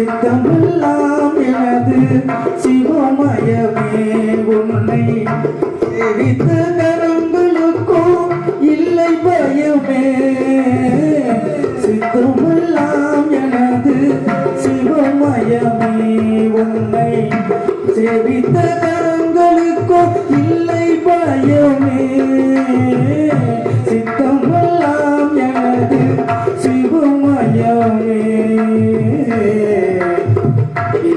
சித்தமெல்லாம் எனது சிவமயமே உன்னை தெரித்த கரங்களுக்கோ இல்லை பயமே. சித்தம்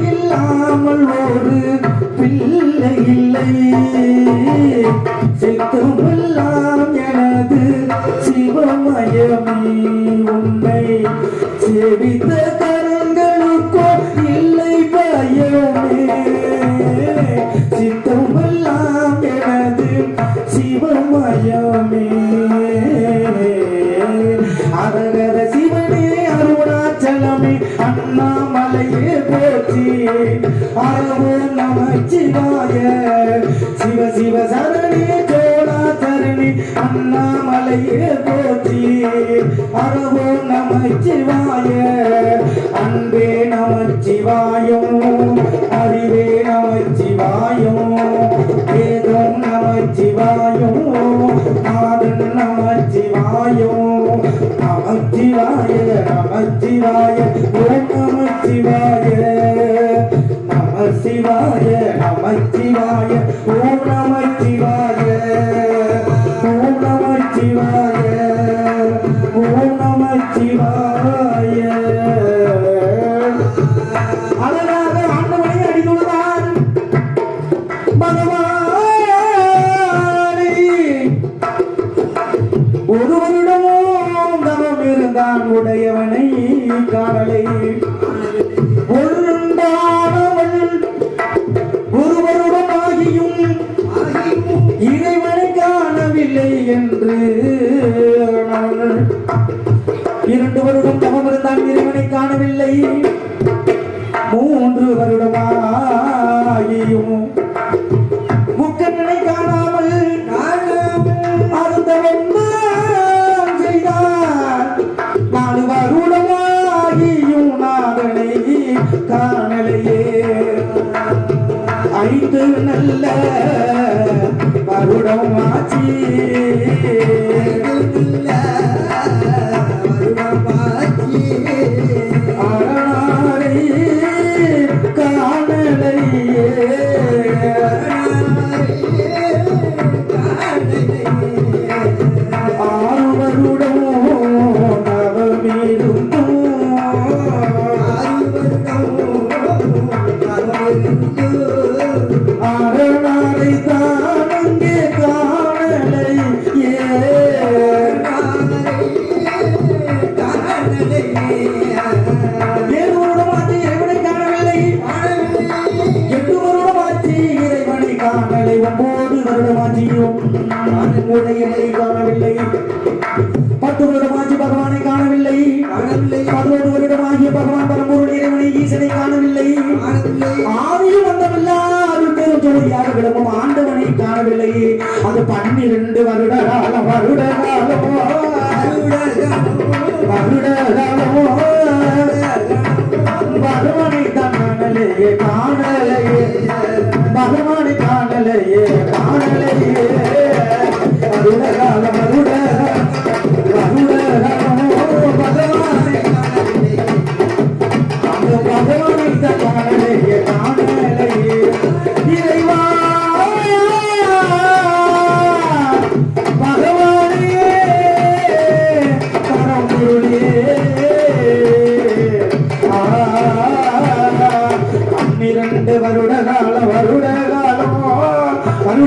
இல்லாமல் ஒரு பிள்ளை இல்லை. நமச்சிவாய அன்பே நமச்சிவாயும் அறிவே நமச்சிவாயும் வேதம் நமச்சிவாயும் ஆதன் நமச்சிவாயும். நமச்சிவாய நமச்சிவாய நமச்சிவாய. நமசிவாய நமச்சிவாய ஓ তোমাছি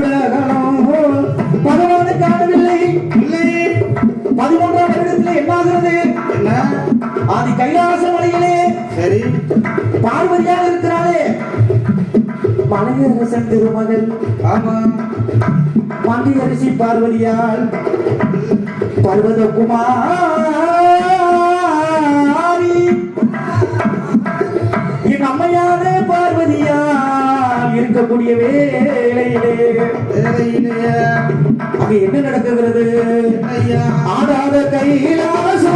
உலகணம் போல் பகவானை சரி. பார்வதியாக இருக்கிறாளே. மலையரசன் திருமகள். ஆமாம் பாண்டியரசி பார்வதியால். பர்வதகுமார். இருக்கக்கூடிய வேளையிலே வேலையிலேயே அங்க என்ன நடக்குகிறது ஆடாத கைலாசோ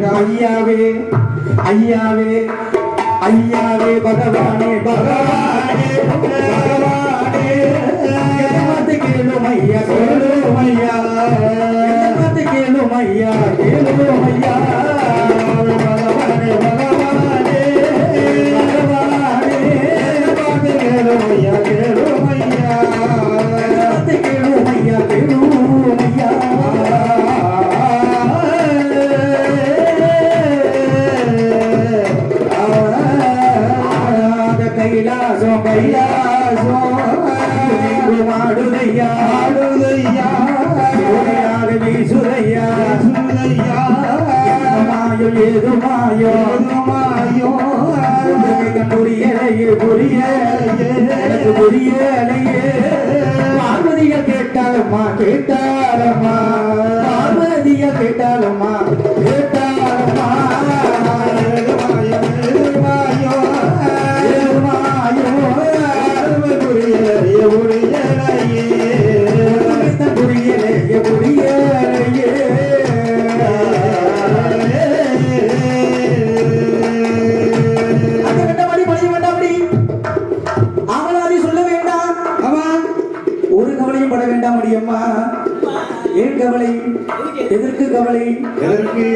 ஐயாவே ஐயாவே ஐயாவே பகவானே பகவானே பகவானே. எதிர்பார்த்து ஐயா கேட்டாலம்மா கவலையும் பட வேண்டாம் அம்மா ஏன் கவலை எதற்கு கவலை? எதற்கு?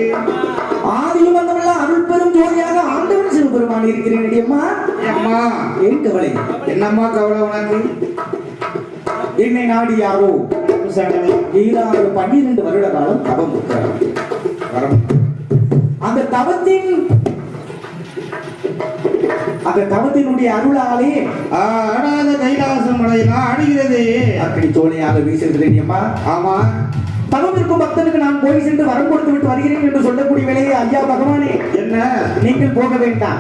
ஆதியும் வந்தவெல்லாம் அருள் பெரும் ஜோதியாக ஆண்டவன் சிவபெருமான் இருக்கிறேன் அடியம்மா. அம்மா. ஏன் கவலை. என்னம்மா கவலை உனக்கு? என்னை நாடி யாரோ? ஈராறு பன்னிரண்டு வருட காலம் தவம் அந்த தவத்தின் அந்த தவத்தினுடைய அருளாலே ஆடாத கைலாச மலையில் ஆடுகிறது அக்கடி தோணையாக வீசுகிறேன் அம்மா ஆமா. தவம் இருக்கும் பக்தனுக்கு நான் போய் சென்று வரம் கொடுத்து விட்டு வருகிறேன் என்று சொல்லக்கூடிய வேலையை ஐயா பகவானே என்ன? நீங்கள் போக வேண்டாம்.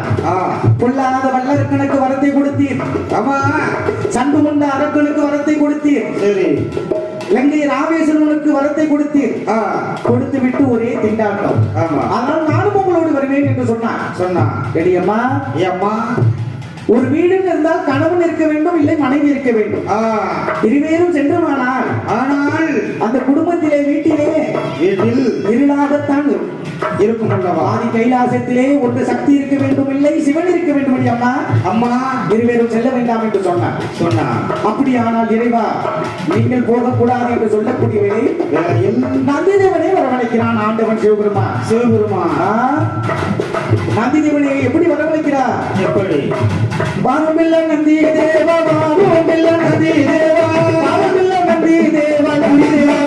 பொல்லாத வல்லரக்கனுக்கு வரத்தை கொடுத்தீர். ஆமா. சண்டு கொண்ட அரக்கனுக்கு வரத்தை கொடுத்தீர். சரி. லங்கை ராமேஸ்வரனுக்கு வரத்தை கொடுத்தீர். கொடுத்து விட்டு ஒரே திண்டாட்டம். ஆமா. ஆனால் நானும் வருவேன் என்று சொன்னான் சொன்னா எடியம்மா ஏம்மா ஒரு வீடு இருந்தால் கணவன் இருக்க வேண்டும் இல்லை மனைவி இருக்க வேண்டும். இருவேரும் சென்றுமானால் ஆனால் அந்த குடும்பத்திலே வீட்டிலே வீட்டில் இருளாகத்தான் இருக்கும். இருக்கும் அல்லவா ஆதி கைலாசத்திலே ஒன்று சக்தி இருக்க வேண்டும் இல்லை சிவன் இருக்க வேண்டும் அம்மா. அம்மா இருவரும் செல்ல வேண்டாம் என்று சொன்னார். சொன்னார். அப்படியானால் இறைவா நீங்கள் போகக்கூடாது என்று சொல்லக்கூடிய வேலை நந்திதேவனை வரவழைக்கிறான் ஆண்டவன் சிவபெருமா சிவபெருமா நந்திதேவனை எப்படி வரவழைக்கிறார்? எப்படி? வாரமில்ல நந்தி தேவா வாரமில்ல நந்தி தேவா வாரமில்ல நந்தி தேவா நந்தி தேவா